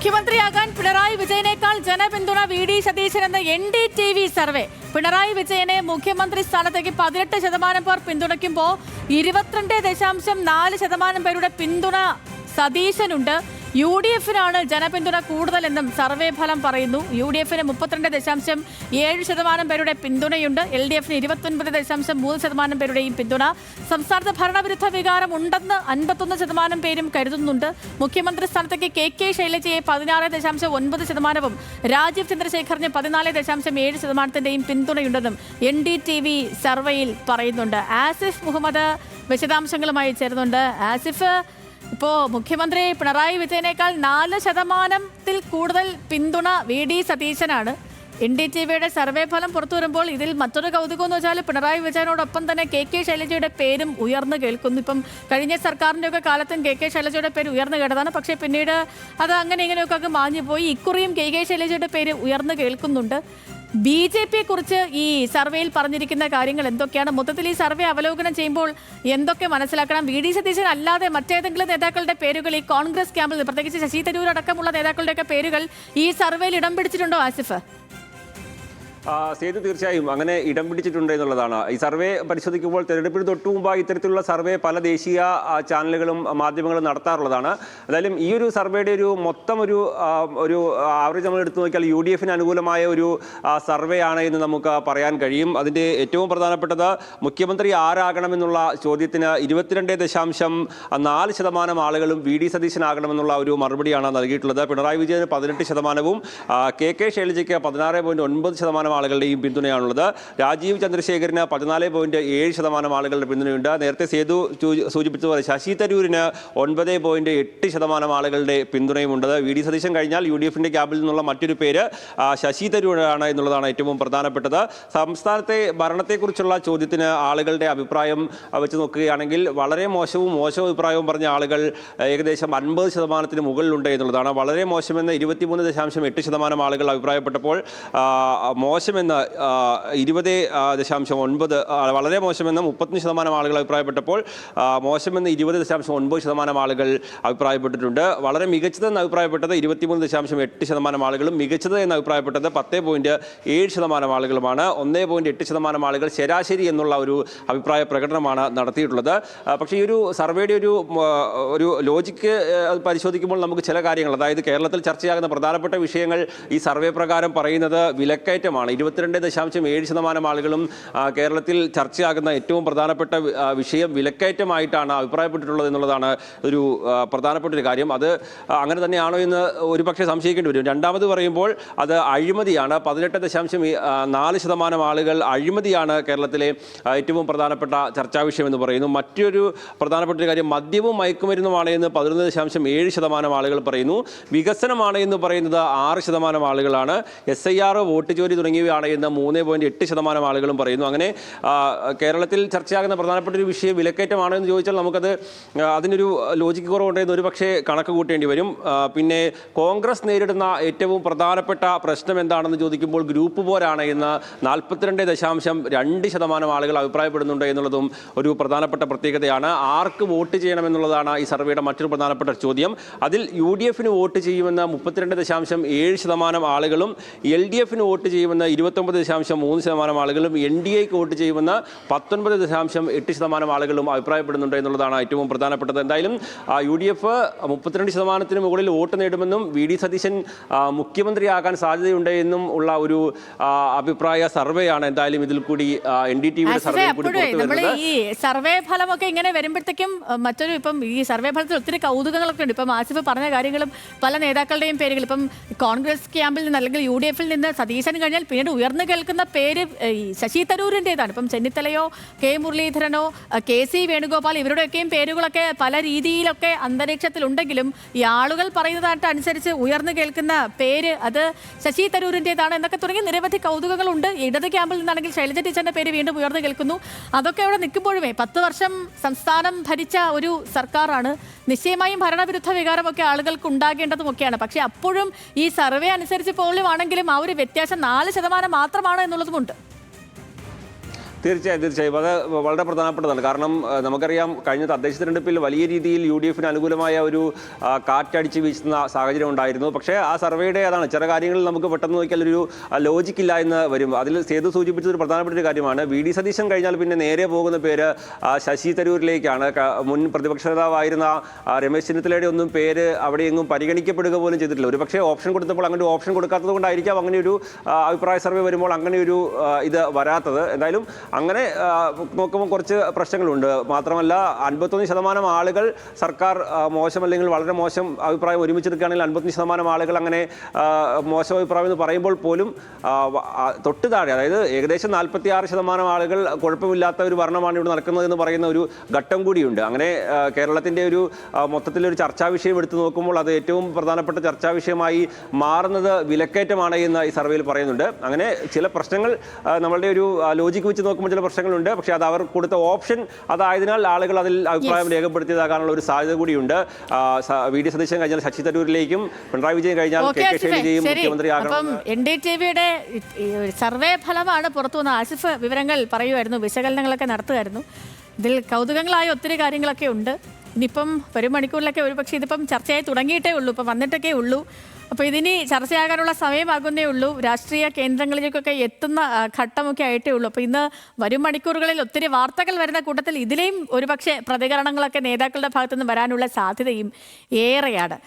മുഖ്യമന്ത്രിയാകാൻ പിണറായി വിജയനേക്കാൾ ജനപിന്തുണ V D Satheesan എന്ന N D T V survey Pinarayi വിജയനെ മുഖ്യമന്ത്രി സ്ഥാനത്തേക്ക് പതിനെട്ട് ശതമാനം പേർ പിന്തുണയ്ക്കുമ്പോൾ ഇരുപത്തിരണ്ട് ദശാംശം നാല് ശതമാനം പേരുടെ പിന്തുണ സതീശനുണ്ട്. യു ഡി എഫിനാണ് ജനപിന്തുണ കൂടുതലെന്നും സർവേ ഫലം പറയുന്നു. യു ഡി എഫിന് മുപ്പത്തിരണ്ട് ദശാംശം ഏഴ് ശതമാനം പേരുടെ പിന്തുണയുണ്ട്. എൽ ഡി എഫിന് ഇരുപത്തൊൻപത് ദശാംശം മൂന്ന് ശതമാനം പേരുടെയും പിന്തുണ. സംസ്ഥാനത്ത് ഭരണവിരുദ്ധ വികാരം ഉണ്ടെന്ന് അൻപത്തൊന്ന് ശതമാനം പേരും കരുതുന്നുണ്ട്. മുഖ്യമന്ത്രി സ്ഥാനത്തേക്ക് കെ കെ ശൈലജയെ പതിനാറ് ദശാംശം ഒൻപത് ശതമാനവും രാജീവ് ചന്ദ്രശേഖറിന് പതിനാല് ദശാംശം ഏഴ് ശതമാനത്തിന്റെയും പിന്തുണയുണ്ടെന്നും എൻ ഡി ടി വി സർവേയിൽ പറയുന്നുണ്ട്. ആസിഫ് മുഹമ്മദ് വിശദാംശങ്ങളുമായി ചേരുന്നുണ്ട്. ആസിഫ് ഇപ്പോ മുഖ്യമന്ത്രി പിണറായി വിജയനേക്കാൾ നാല് ശതമാനത്തിൽ കൂടുതൽ പിന്തുണ വി ഡി സതീശനാണ്. എൻ ഡി ടി വിയുടെ സർവേ ഫലം പുറത്തു വരുമ്പോൾ ഇതിൽ മറ്റൊരു കൗതുകം എന്ന് വെച്ചാൽ പിണറായി വിജയനോടൊപ്പം തന്നെ കെ കെ ശൈലജയുടെ പേരും ഉയർന്നു കേൾക്കുന്നു. ഇപ്പം കഴിഞ്ഞ സർക്കാരിന്റെയൊക്കെ കാലത്തും കെ കെ ശൈലജയുടെ പേര് ഉയർന്നു കേട്ടതാണ്. പക്ഷേ പിന്നീട് അത് അങ്ങനെ ഇങ്ങനെയൊക്കെ മാഞ്ഞു പോയി ഇക്കുറിയും കെ കെ ശൈലജയുടെ പേര് ഉയർന്നു കേൾക്കുന്നുണ്ട്. ബി ജെ പിയെ കുറിച്ച് ഈ സർവേയിൽ പറഞ്ഞിരിക്കുന്ന കാര്യങ്ങൾ എന്തൊക്കെയാണ്? മൊത്തത്തിൽ ഈ സർവേ അവലോകനം ചെയ്യുമ്പോൾ എന്തൊക്കെ മനസ്സിലാക്കണം? വി ഡി സതീശൻ അല്ലാതെ മറ്റേതെങ്കിലും നേതാക്കളുടെ പേരുകൾ ഈ കോൺഗ്രസ് ക്യാമ്പിൽ പ്രത്യേകിച്ച് ശശി തരൂർ അടക്കമുള്ള നേതാക്കളുടെയൊക്കെ പേരുകൾ ഈ സർവേയിൽ ഇടം പിടിച്ചിട്ടുണ്ടോ ആസിഫ്? സേതു തീർച്ചയായും അങ്ങനെ ഇടം പിടിച്ചിട്ടുണ്ട് എന്നുള്ളതാണ്. ഈ സർവേ പരിശോധിക്കുമ്പോൾ തെരഞ്ഞെടുപ്പിന് തൊട്ടു മുമ്പ് ഇത്തരത്തിലുള്ള സർവേ പല ദേശീയ ചാനലുകളും മാധ്യമങ്ങളും നടത്താറുള്ളതാണ്. എന്തായാലും ഈ ഒരു സർവേയുടെ ഒരു മൊത്തം ഒരു ഒരു ആവറേജ് നമ്മൾ എടുത്തു നോക്കിയാൽ യു ഡി എഫിന് അനുകൂലമായ ഒരു സർവേ ആണ് എന്ന് നമുക്ക് പറയാൻ കഴിയും. അതിന്റെ ഏറ്റവും പ്രധാനപ്പെട്ടത് മുഖ്യമന്ത്രി ആരാകണമെന്നുള്ള ചോദ്യത്തിന് ഇരുപത്തിരണ്ട് ദശാംശം നാല് ശതമാനം ആളുകളും വി ഡി സതീശനാകണമെന്നുള്ള ഒരു മറുപടിയാണ് നൽകിയിട്ടുള്ളത്. പിണറായി വിജയന് പതിനെട്ട് ശതമാനവും കെ കെ ശൈലജയ്ക്ക് പതിനാറ് പോയിന്റ് ഒൻപത് ശതമാനം ആളുകളുടെയും പിന്തുണയാണുള്ളത്. രാജീവ് ചന്ദ്രശേഖരന് പതിനാല് പോയിന്റ് ഏഴ് ശതമാനം ആളുകളുടെ പിന്തുണയുണ്ട്. നേരത്തെ സേതു സൂചിപ്പിച്ചതുപോലെ ശശി തരൂരിന് ഒൻപത് പോയിന്റ് എട്ട് ശതമാനം ആളുകളുടെ പിന്തുണയുമുണ്ട്. വി ഡി സതീശൻ കഴിഞ്ഞാൽ യു ഡി എഫിന്റെ ക്യാബിൽ നിന്നുള്ള മറ്റൊരു പേര് ശശി തരൂരാണ് എന്നുള്ളതാണ് ഏറ്റവും പ്രധാനപ്പെട്ടത്. സംസ്ഥാനത്തെ ഭരണത്തെക്കുറിച്ചുള്ള ചോദ്യത്തിന് ആളുകളുടെ അഭിപ്രായം വെച്ച് നോക്കുകയാണെങ്കിൽ വളരെ മോശവും മോശവും അഭിപ്രായവും പറഞ്ഞ ആളുകൾ ഏകദേശം അൻപത് ശതമാനത്തിന് മുകളിലുണ്ട് എന്നുള്ളതാണ്. വളരെ മോശമെന്ന് ഇരുപത്തിമൂന്ന് ദശാംശം എട്ട് ശതമാനം ആളുകൾ അഭിപ്രായപ്പെട്ടപ്പോൾ ആ, മോശമെന്ന് ഇരുപത് ദശാംശം ഒൻപത് വളരെ മോശമെന്ന് മുപ്പത്തഞ്ച് ശതമാനം ആളുകൾ അഭിപ്രായപ്പെട്ടപ്പോൾ മോശമെന്ന് ഇരുപത് ദശാംശം ഒൻപത് ശതമാനം ആളുകൾ അഭിപ്രായപ്പെട്ടിട്ടുണ്ട്. വളരെ മികച്ചതെന്ന് അഭിപ്രായപ്പെട്ടത് ഇരുപത്തിമൂന്ന് ദശാംശം എട്ട് ശതമാനം ആളുകളും മികച്ചത് എന്ന് അഭിപ്രായപ്പെട്ടത് പത്ത് പോയിന്റ് ഏഴ് ശതമാനം ആളുകളുമാണ്. ഒന്നേ പോയിന്റ് എട്ട് ശതമാനം ആളുകൾ ശരാശരി എന്നുള്ള ഒരു അഭിപ്രായ പ്രകടനമാണ് നടത്തിയിട്ടുള്ളത്. പക്ഷേ ഈ ഒരു സർവേയുടെ ഒരു ഒരു ലോജിക്ക് പരിശോധിക്കുമ്പോൾ നമുക്ക് ചില കാര്യങ്ങൾ അതായത് കേരളത്തിൽ ചർച്ചയാകുന്ന പ്രധാനപ്പെട്ട വിഷയങ്ങൾ ഈ സർവേ പ്രകാരം പറയുന്നത് വിലക്കയറ്റമാണ്. ഇരുപത്തിരണ്ട് ദശാംശം ഏഴ് ശതമാനം ആളുകളും കേരളത്തിൽ ചർച്ചയാകുന്ന ഏറ്റവും പ്രധാനപ്പെട്ട വിഷയം വിലക്കയറ്റമായിട്ടാണ് അഭിപ്രായപ്പെട്ടിട്ടുള്ളത് എന്നുള്ളതാണ് ഒരു പ്രധാനപ്പെട്ട ഒരു കാര്യം. അത് അങ്ങനെ തന്നെയാണോ എന്ന് ഒരുപക്ഷെ സംശയിക്കേണ്ടി വരും. രണ്ടാമത് പറയുമ്പോൾ അത് അഴിമതിയാണ്. പതിനെട്ട് ദശാംശം നാല് ശതമാനം ആളുകൾ അഴിമതിയാണ് കേരളത്തിലെ ഏറ്റവും പ്രധാനപ്പെട്ട ചർച്ചാ വിഷയം എന്ന് പറയുന്നു. മറ്റൊരു പ്രധാനപ്പെട്ട ഒരു കാര്യം മദ്യവും മയക്കുമരുന്നുമാണ് എന്ന് പതിനൊന്ന് ദശാംശം ഏഴ് ശതമാനം ആളുകൾ പറയുന്നു. വികസനമാണ് എന്ന് പറയുന്നത് ആറ് ശതമാനം ആളുകളാണ്. എസ് ഐ ആർ വോട്ട് ചോരി തുടങ്ങിയവയാണ് എന്ന് മൂന്ന് പോയിന്റ് എട്ട് ശതമാനം ആളുകളും പറയുന്നു. അങ്ങനെ കേരളത്തിൽ ചർച്ചയാകുന്ന പ്രധാനപ്പെട്ട ഒരു വിഷയം വിലക്കയറ്റമാണ് എന്ന് ചോദിച്ചാൽ നമുക്കത് അതിനൊരു ലോജിക്ക് കുറവുണ്ടെന്ന് ഒരു പക്ഷേ കണക്ക് കൂട്ടേണ്ടി വരും. പിന്നെ കോൺഗ്രസ് നേരിടുന്ന ഏറ്റവും പ്രധാനപ്പെട്ട പ്രശ്നം എന്താണെന്ന് ചോദിക്കുമ്പോൾ ഗ്രൂപ്പ് പോരാണ് എന്ന് നാൽപ്പത്തിരണ്ട് ദശാംശം രണ്ട് ശതമാനം ആളുകൾ അഭിപ്രായപ്പെടുന്നുണ്ട് എന്നുള്ളതും ഒരു പ്രധാനപ്പെട്ട പ്രത്യേകതയാണ്. ആർക്ക് വോട്ട് ചെയ്യണമെന്നുള്ളതാണ് ഈ സർവേയുടെ മറ്റൊരു പ്രധാനപ്പെട്ട ചോദ്യം. അതിൽ യു ഡി എഫിന് വോട്ട് ചെയ്യുമെന്ന് മുപ്പത്തിരണ്ട് ദശാംശം ഏഴ് ശതമാനം ആളുകളും എൽ ഡി എഫിന് വോട്ട് ചെയ്യുമെന്ന് ഇരുപത്തൊമ്പത് ദശാംശം മൂന്ന് ശതമാനം ആളുകളും എൻ ഡി എക്ക് വോട്ട് ചെയ്യുമെന്ന് പത്തൊൻപത് ദശാംശം എട്ട് ശതമാനം ആളുകളും അഭിപ്രായപ്പെടുന്നുണ്ട് എന്നുള്ളതാണ് ഏറ്റവും പ്രധാനപ്പെട്ടത്. എന്തായാലും യു ഡി എഫ് മുപ്പത്തിരണ്ട് ശതമാനത്തിന് മുകളിൽ വോട്ട് നേടുമെന്നും വി ഡി സതീശൻ മുഖ്യമന്ത്രിയാകാൻ സാധ്യതയുണ്ട് എന്നും ഉള്ള ഒരു അഭിപ്രായ സർവേയാണ് എന്തായാലും ഇതിൽ കൂടി എൻ ഡി ടി സർവേ കൂടി നമ്മൾ ഈ സർവേ ഫലമൊക്കെ ഇങ്ങനെ വരുമ്പോഴത്തേക്കും മറ്റൊരു ഇപ്പം ഈ സർവേ ഫലത്തിൽ ഒത്തിരി കൗതുകങ്ങളൊക്കെ ഉണ്ട്. ഇപ്പം ആസിഫ് പറഞ്ഞ കാര്യങ്ങളും പല നേതാക്കളുടെയും പേരുകൾ. ഇപ്പം കോൺഗ്രസ് ക്യാമ്പിൽ നിന്ന് അല്ലെങ്കിൽ യു ഡി എഫിൽ നിന്ന് സതീശൻ കഴിഞ്ഞാൽ പിന്നീട് ഉയർന്നു കേൾക്കുന്ന പേര് ഈ ശശി തരൂരിന്റെതാണ് ഇപ്പം ചെന്നിത്തലയോ കെ മുരളീധരനോ കെ സി വേണുഗോപാൽ ഇവരുടെയൊക്കെയും പേരുകളൊക്കെ പല രീതിയിലൊക്കെ അന്തരീക്ഷത്തിലുണ്ടെങ്കിലും ഈ ആളുകൾ പറയുന്നതായിട്ട് അനുസരിച്ച് ഉയർന്നു കേൾക്കുന്ന പേര് അത് ശശി തരൂരിന്റെതാണ് എന്നൊക്കെ തുടങ്ങി നിരവധി കൗതുകങ്ങളുണ്ട്. ഇടത് ക്യാമ്പിൽ നിന്നാണെങ്കിൽ ശൈലജ ടീച്ചറിന്റെ പേര് വീണ്ടും ഉയർന്നു കേൾക്കുന്നു. അതൊക്കെ അവിടെ നിൽക്കുമ്പോഴുമേ പത്ത് വർഷം സംസ്ഥാനം ഭരിച്ച ഒരു സർക്കാരാണ്. നിശ്ചയമായും ഭരണവിരുദ്ധ വികാരമൊക്കെ ആളുകൾക്ക് ഉണ്ടാകേണ്ടതുമൊക്കെയാണ്. പക്ഷേ അപ്പോഴും ഈ സർവേ അനുസരിച്ച് പോലും ആണെങ്കിലും ആ ഒരു വ്യത്യാസം നാല് ശതമാനം മാത്രമാണ് എന്നുള്ളതുമുണ്ട്. തീർച്ചയായും തീർച്ചയായും. അത് വളരെ പ്രധാനപ്പെട്ടതാണ്. കാരണം നമുക്കറിയാം കഴിഞ്ഞ തദ്ദേശ തിരഞ്ഞെടുപ്പിൽ വലിയ രീതിയിൽ യു ഡി എഫിന് അനുകൂലമായ ഒരു കാറ്റടിച്ച് വീശുന്ന സാഹചര്യം ഉണ്ടായിരുന്നു. പക്ഷേ ആ സർവേയുടെ അതാണ് ചില കാര്യങ്ങളിൽ നമുക്ക് പെട്ടെന്ന് നോക്കിയാൽ ഒരു ലോജിക് ഇല്ല എന്ന് വരും. അതിൽ സേതു സൂചിപ്പിച്ചത് ഒരു പ്രധാനപ്പെട്ട ഒരു കാര്യമാണ്. വി ഡി സതീശൻ കഴിഞ്ഞാൽ പിന്നെ നേരെ പോകുന്ന പേര് ശശി തരൂരിലേക്കാണ്. മുൻ പ്രതിപക്ഷ നേതാവായിരുന്ന രമേശ് ചെന്നിത്തലയുടെ ഒന്നും പേര് അവിടെ എങ്ങും പരിഗണിക്കപ്പെടുക പോലും ചെയ്തിട്ടില്ല. ഒരു പക്ഷേ ഓപ്ഷൻ കൊടുത്തപ്പോൾ അങ്ങനെ ഓപ്ഷൻ കൊടുക്കാത്തത് കൊണ്ടായിരിക്കാം അങ്ങനെ ഒരു അഭിപ്രായ സർവേ വരുമ്പോൾ അങ്ങനെ ഒരു ഇത് വരാത്തത്. എന്തായാലും അങ്ങനെ നോക്കുമ്പോൾ കുറച്ച് പ്രശ്നങ്ങളുണ്ട്. മാത്രമല്ല അൻപത്തൊന്ന് ശതമാനം ആളുകൾ സർക്കാർ മോശം അല്ലെങ്കിൽ വളരെ മോശം അഭിപ്രായം ഒരുമിച്ച് നിൽക്കുകയാണെങ്കിൽ അൻപത്തൊന്ന് ശതമാനം ആളുകൾ അങ്ങനെ മോശം അഭിപ്രായം എന്ന് പറയുമ്പോൾ പോലും തൊട്ട് താഴെ അതായത് ഏകദേശം നാൽപ്പത്തി ആറ് ശതമാനം ആളുകൾ കുഴപ്പമില്ലാത്ത ഒരു ഭരണമാണ് ഇവിടെ നടക്കുന്നത് എന്ന് പറയുന്ന ഒരു ഘട്ടം കൂടിയുണ്ട്. അങ്ങനെ കേരളത്തിന്റെ ഒരു മൊത്തത്തിലൊരു ചർച്ചാ വിഷയം എടുത്തു നോക്കുമ്പോൾ അത് ഏറ്റവും പ്രധാനപ്പെട്ട ചർച്ചാ വിഷയമായി മാറുന്നത് വിലക്കയറ്റമാണ് എന്ന് ഈ സർവേയിൽ പറയുന്നുണ്ട്. അങ്ങനെ ചില പ്രശ്നങ്ങൾ നമ്മളുടെ ഒരു ലോജിക്ക് വെച്ച് നോക്കുമ്പോൾ ചില പ്രശ്നങ്ങളുണ്ട്. പക്ഷേ അത് അവർ കൊടുത്ത ഓപ്ഷൻ അതായതിനാൽ ആളുകൾ അതിൽ അഭിപ്രായം രേഖപ്പെടുത്തിയതാകാനുള്ള ഒരു സാധ്യത കൂടിയുണ്ട്. വി ഡി സതീശൻ കഴിഞ്ഞാൽ ശശി തരൂരിലേക്കും പിണറായി വിജയൻ കഴിഞ്ഞാൽ കെ കെ ശൈലജയും മുഖ്യമന്ത്രി അപ്പം ആകണം എൻ ഡി ടി വിയുടെ സർവേ ഫലമാണ് പുറത്തു വന്ന. ആസിഫ് വിവരങ്ങൾ പറയുമായിരുന്നു വിശകലനങ്ങളൊക്കെ നടത്തുമായിരുന്നു. ഇതിൽ കൗതുകങ്ങളായ ഒത്തിരി കാര്യങ്ങളൊക്കെ ഉണ്ട്. ഇനിയിപ്പം ഒരു മണിക്കൂറിലൊക്കെ ഒരു പക്ഷേ ഇതിപ്പം ചർച്ചയായി തുടങ്ങിയിട്ടേ ഉള്ളൂ. ഇപ്പം വന്നിട്ടൊക്കെ ഉള്ളൂ. അപ്പോൾ ഇതിനി ചർച്ചയാകാനുള്ള സമയമാകുന്നേ ഉള്ളൂ. രാഷ്ട്രീയ കേന്ദ്രങ്ങളിലേക്കൊക്കെ എത്തുന്ന ഘട്ടമൊക്കെ ആയിട്ടേ ഉള്ളൂ. അപ്പോൾ ഇന്ന് വരും മണിക്കൂറുകളിൽ ഒത്തിരി വാർത്തകൾ വരുന്ന കൂട്ടത്തിൽ ഇതിലെയും ഒരുപക്ഷെ പ്രതികരണങ്ങളൊക്കെ നേതാക്കളുടെ ഭാഗത്തുനിന്ന് വരാനുള്ള സാധ്യതയും ഏറെയാണ്.